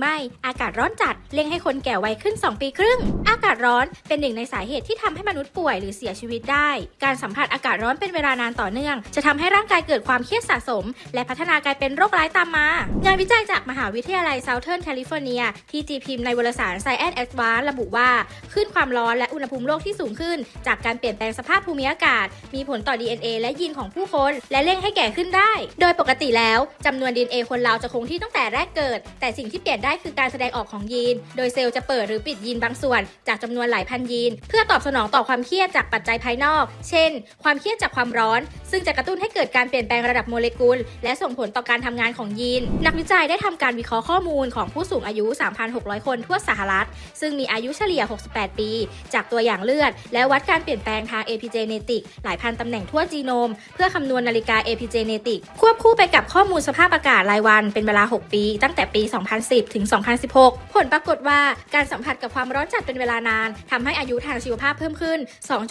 รือไม่ อากาศร้อนจัดเร่งให้คนแก่วัยขึ้น 2 ปีครึ่ง อากาศร้อนเป็นหนึ่งในสาเหตุที่ทำให้มนุษย์ป่วยหรือเสียชีวิตได้ การสัมผัสอากาศร้อนเป็นเวลานานต่อเนื่อง จะทำให้ร่างกายเกิดความเครียดสะสม และพัฒนากลายเป็นโรคร้ายตามมา งานวิจัยจากมหาวิทยาลัย Southern California ที่ตีพิมพ์ในวารสาร Science Advance ระบุว่าคลื่นความร้อนและอุณหภูมิโลกที่สูงขึ้น จากการเปลี่ยนแปลงสภาพภูมิอากาศ มีผลต่อ DNA และยีนของผู้คน และเร่งให้แก่ขึ้นได้ โดยปกติแล้วจำนวน DNA คนเราจะคงที่ตั้งแต่แรกเกิด แต่สิ่งที่เปลี่ยนได้คือการแสดงออกของยีน โดยเซลล์จะเปิดหรือปิดยีนบางส่วน จากจำนวนหลายพันยีน เพื่อตอบสนองต่อความเครียดจากปัจจัยภายนอก เช่น ความเครียดจากความร้อน ซึ่งจะกระตุ้นให้เกิดการเปลี่ยนแปลงระดับโมเลกุล และส่งผลต่อการทำงานของยีน นักวิจัยได้ทำการวิเคราะห์ข้อมูลของผู้สูงอายุ 3,600 คนทั่วสหรัฐ ซึ่งมีอายุเฉลี่ย 68 ปี จากตัวอย่างเลือด และวัดการเปลี่ยนแปลงทางเอพิเจเนติกหลายพันตำแหน่งทั่วจีโนม เพื่อคำนวณนาฬิกาเอพิเจเนติกควบคู่ไปกับข้อมูลสภาพอากาศรายวันเป็นเวลา 6 ปี ตั้งแต่ปี 2010ถึง 2016 ผลปรากฏว่าการสัมผัสกับความร้อนจัดเป็นเวลานานทำให้อายุทางชีวภาพเพิ่มขึ้น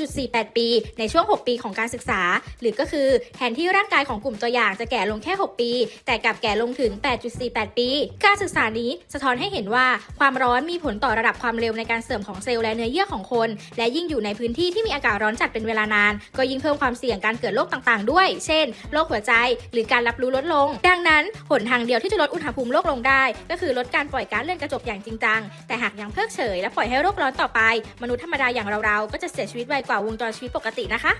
2.48 ปี ในช่วง 6 ปีของการศึกษา หรือก็คือแทนที่ร่างกายของกลุ่มตัวอย่างจะแก่ลงแค่ 6 ปี แต่กลับแก่ลงถึง 8.48 ปี การศึกษานี้สะท้อนให้เห็นว่าความร้อนมีผลต่อระดับความเร็วในการเสื่อมของเซลล์และเนื้อเยื่อของคน และยิ่งอยู่ในพื้นที่ที่มีอากาศร้อนจัดเป็นเวลานาน ก็ยิ่งเพิ่มความเสี่ยงการเกิดโรคต่างๆ ด้วย เช่น โรคหัวใจ หรือการรับรู้ลดลง ดังนั้น หนทางเดียวที่จะลดอุณหภูมิโลกลงได้ ก็คือลดการปล่อยก๊าซเรือนกระจกอย่างจริงจัง แต่หากยังเพิกเฉยและปล่อยให้โลกร้อนต่อไป มนุษย์ธรรมดาอย่างเราๆก็จะเสียชีวิตไวกว่าวงจรชีวิตปกตินะคะ